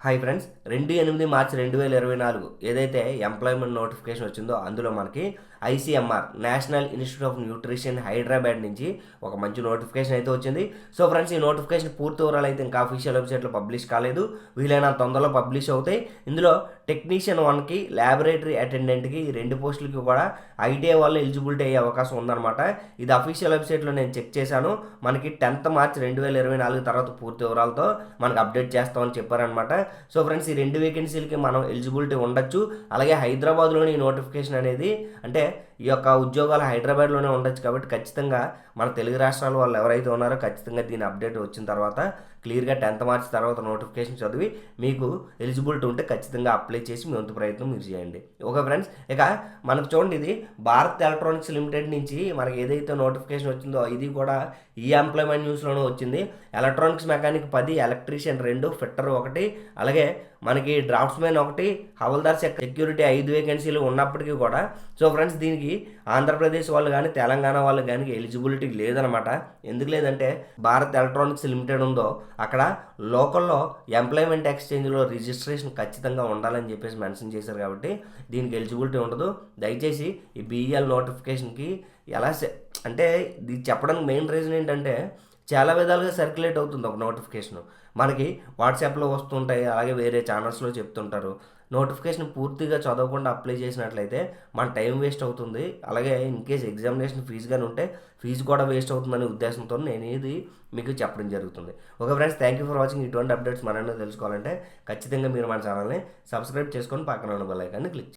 Hi friends రెండు ఎనిమిది మార్చి రెండు వేల ఇరవై నాలుగు ఏదైతే ఎంప్లాయ్మెంట్ నోటిఫికేషన్ వచ్చిందో అందులో మనకి ICMR National Institute of Nutrition Hyderabad నుంచి ఒక మంచి నోటిఫికేషన్ అయితే వచ్చింది. సో ఫ్రెండ్స్ ఈ నోటిఫికేషన్ పూర్తి వివరాలు అయితే ఇంకా అఫీషియల్ వెబ్సైట్లో పబ్లిష్ కాలేదు. వీలైన తొందరలో పబ్లిష్ అవుతాయి. ఇందులో టెక్నీషియన్ వన్కి ల్యాబొరేటరీ అటెండెంట్కి ఈ రెండు పోస్టులకి కూడా ఐటీఐ వాళ్ళు ఎలిజిబిలిటీ అయ్యే అవకాశం ఉందన్నమాట. ఇది అఫీషియల్ వెబ్సైట్లో నేను చెక్ చేశాను. మనకి టెన్త్ మార్చ్ రెండు వేల ఇరవై నాలుగు తర్వాత పూర్తి వివరాలతో మనకు అప్డేట్ చేస్తామని చెప్పారనమాట సో ఫ్రెండ్స్ ఈ రెండు వేకెన్సీలకి మనం ఎలిజిబిలిటీ ఉండొచ్చు. అలాగే హైదరాబాద్లోని నోటిఫికేషన్ అనేది అంటే ఈ యొక్క ఉద్యోగాలు హైదరాబాద్లోనే ఉండొచ్చు కాబట్టి ఖచ్చితంగా మన తెలుగు రాష్ట్రాల వాళ్ళు ఎవరైతే ఉన్నారో ఖచ్చితంగా దీని అప్డేట్ వచ్చిన తర్వాత క్లియర్గా టెన్త్ మార్చ్ తర్వాత నోటిఫికేషన్ చదివి మీకు ఎలిజిబిలిటీ ఉంటే ఖచ్చితంగా అప్లై చేసి మీ వంతు ప్రయత్నం మీరు చేయండి. ఓకే ఫ్రెండ్స్ ఇక మనకు చూడండి ఇది భారత్ ఎలక్ట్రానిక్స్ లిమిటెడ్ నుంచి మనకి ఏదైతే నోటిఫికేషన్ వచ్చిందో ఇది కూడా ఈ ఎంప్లాయ్మెంట్ న్యూస్లోనూ వచ్చింది. ఎలక్ట్రానిక్స్ మెకానిక్ పది ఎలక్ట్రీషియన్ రెండు ఫిట్టర్ ఒకటి అలాగే మనకి డ్రాఫ్ట్స్మెన్ ఒకటి హవల్దార్ సెక్యూరిటీ ఐదు వేకెన్సీలు ఉన్నప్పటికీ కూడా సో ఫ్రెండ్స్ దీనికి ఆంధ్రప్రదేశ్ వాళ్ళు కానీ తెలంగాణ వాళ్ళు కానీ ఎలిజిబిలిటీ లేదనమాట. ఎందుకు లేదంటే భారత్ ఎలక్ట్రానిక్స్ లిమిటెడ్ ఉందో అక్కడ లోకల్లో ఎంప్లాయ్మెంట్ ఎక్స్చేంజ్లో రిజిస్ట్రేషన్ ఖచ్చితంగా ఉండాలని చెప్పేసి మెన్షన్ చేశారు కాబట్టి దీనికి ఎలిజిబిలిటీ ఉండదు. దయచేసి ఈ బీఈఎల్ నోటిఫికేషన్కి ఎలా అంటే ఇది చెప్పడానికి మెయిన్ రీజన్ ఏంటంటే చాలా విధాలుగా సర్క్యులేట్ అవుతుంది ఒక నోటిఫికేషన్. మనకి వాట్సాప్లో వస్తుంటాయి అలాగే వేరే ఛానల్స్లో చెప్తుంటారు. నోటిఫికేషన్ పూర్తిగా చదవకుండా అప్లై చేసినట్లయితే మన టైం వేస్ట్ అవుతుంది. అలాగే ఇన్ కేస్ ఎగ్జామినేషన్ ఫీజు కానీ ఉంటే ఫీజు కూడా వేస్ట్ అవుతుందనే ఉద్దేశంతో నేను ఇది మీకు చెప్పడం జరుగుతుంది. Okay friends thank you for watching. ఇటువంటి అప్డేట్స్ మరన్నా తెలుసుకోవాలంటే ఖచ్చితంగా మీరు మన ఛానల్ని సబ్స్క్రైబ్ చేసుకొని పక్కన ఉన్న బెల్ ఐకాన్ని క్లిక్